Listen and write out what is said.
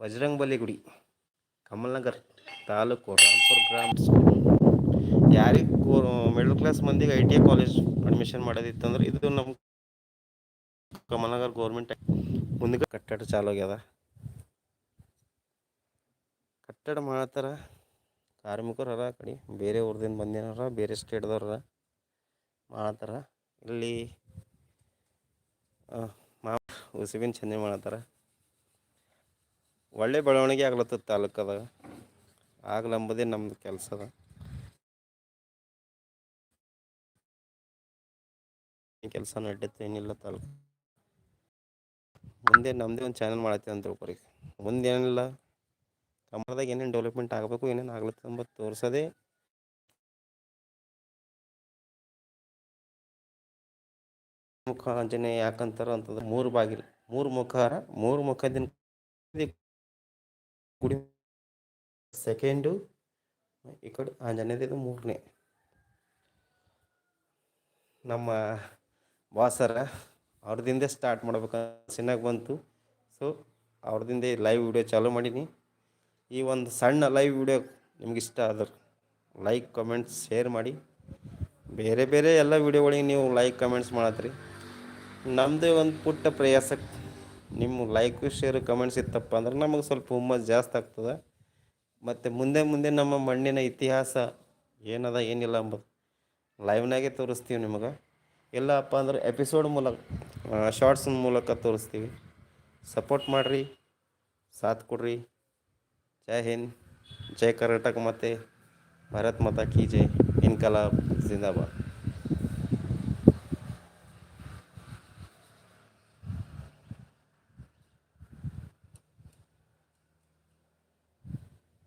ಬಜರಂಗ್ ಬಲಿ ಗುಡಿ, ಕಮಲ್ನಗರ್ ತಾಲೂಕು ರಾಮ್ಪುರ್ ಗ್ರಾಮ ಯಾರಿಗೆ ಮಿಡಲ್ ಕ್ಲಾಸ್ ಮಂದಿಗೆ I T I college admission ಮಾಡೋದಿತ್ತಂದ್ರೆ ಇದು ನಮ್ಮ ಕಮಲ್ನಗರ್ ಗೌರ್ಮೆಂಟ್ ಮುಂದೆ ಕಟ್ಟಡ ಚಾಲು ಆಗ್ಯದ. ಕಟ್ಟಡ ಮಾಡತ್ತಾರ ಕಾರ್ಮಿಕರು ಅರ, ಕಡೆ ಬೇರೆ ಊರ್ದಿಂದ ಬಂದಿನಾರ ಬೇರೆ ಸ್ಟೇಟ್ದವ್ರ ಮಾಡತ್ತಾರ ಇಲ್ಲಿ ಮಾ ಉಸಿಬಿನ ಚಂದ ಮಾಡತ್ತಾರ ಒಳ್ಳೆ ಬೆಳವಣಿಗೆ ಆಗ್ಲತ್ತದ ತಾಲೂಕದಾಗ. ಆಗ್ಲಂಬುದೇ ನಮ್ದು ಕೆಲಸ ಅದ. ಕೆಲಸ ನಡೆತ್ತೇನಿಲ್ಲ ಏನಿಲ್ಲ ತಾಲೂಕು. ಮುಂದೆ ನಮ್ಮದೇ ಒಂದು ಚಾನಲ್ ಮಾಡತ್ತೇವೆ ಅಂತ ತಿಳ್ಕೊರಿ. ಮುಂದೆ ಏನಿಲ್ಲ ಕಮಲದಾಗ ಏನೇನು ಡೆವಲಪ್ಮೆಂಟ್ ಆಗಬೇಕು, ಏನೇನು ಆಗ್ಲತ್ತ ಅಂಬದು ತೋರಿಸೋದೇ. ಮುಖ ಅಂಜನೆ ಯಾಕಂತಾರ ಅಂತಂದ್ರೆ ಮೂರು ಬಾಗಿಲು. ಮೂರು ಮುಖಾರ ಮೂರು ಮುಖದಿಂದ ಸೆಕೆಂಡು ಈ ಕಡೆ ಆಂಜನೇಯದು ಮೂರನೇ ನಮ್ಮ ಬಾಸರ ಅವ್ರದ್ದಿಂದೇ ಸ್ಟಾರ್ಟ್ ಮಾಡ್ಬೇಕಂತ ಚೆನ್ನಾಗಿ ಬಂತು ಸೊ ಅವ್ರದಿಂದ ಲೈವ್ ವಿಡಿಯೋ ಚಾಲೂ ಮಾಡೀನಿ. ಈ ಒಂದು ಸಣ್ಣ ಲೈವ್ ವಿಡಿಯೋ ನಿಮ್ಗೆ ಇಷ್ಟ ಆದ್ರೆ ಲೈಕ್ ಕಮೆಂಟ್ಸ್ ಶೇರ್ ಮಾಡಿ. ಬೇರೆ ಬೇರೆ ಎಲ್ಲ ವಿಡಿಯೋಗಳಿಗೆ ನೀವು ಲೈಕ್ ಕಮೆಂಟ್ಸ್ ಮಾಡತ್ರಿ. ನಮ್ಮದೇ ಒಂದು ಪುಟ್ಟ ಪ್ರಯಾಸಕ್ಕೆ ನಿಮ್ಮ ಲೈಕು ಶೇರು ಕಮೆಂಟ್ಸ್ ಇತ್ತಪ್ಪ ಅಂದ್ರೆ ನಮಗೆ ಸ್ವಲ್ಪ ಹುಮ್ಮಸ್ ಜಾಸ್ತಿ ಆಗ್ತದೆ. ಮತ್ತು ಮುಂದೆ ಮುಂದೆ ನಮ್ಮ ಮಣ್ಣಿನ ಇತಿಹಾಸ ಏನದ ಏನಿಲ್ಲ ಅಂಬ ಲೈವ್ನಾಗೆ ತೋರಿಸ್ತೀವಿ ನಿಮಗೆ. ಇಲ್ಲಪ್ಪ ಅಂದ್ರೆ ಎಪಿಸೋಡ್ ಮೂಲಕ ಶಾರ್ಟ್ಸ್ ಮೂಲಕ ತೋರಿಸ್ತೀವಿ. ಸಪೋರ್ಟ್ ಮಾಡಿರಿ, ಸಾಥ್ ಕೊಡ್ರಿ. ಜೈ ಹಿಂದ್, ಜೈ ಕರ್ನಾಟಕ ಮತ್ತು ಭಾರತ್ ಮಾತಾ ಕಿ ಜೈ. ಇನ್ಕಲಾಬ್, ಜಿಂದಾಬಾದ್.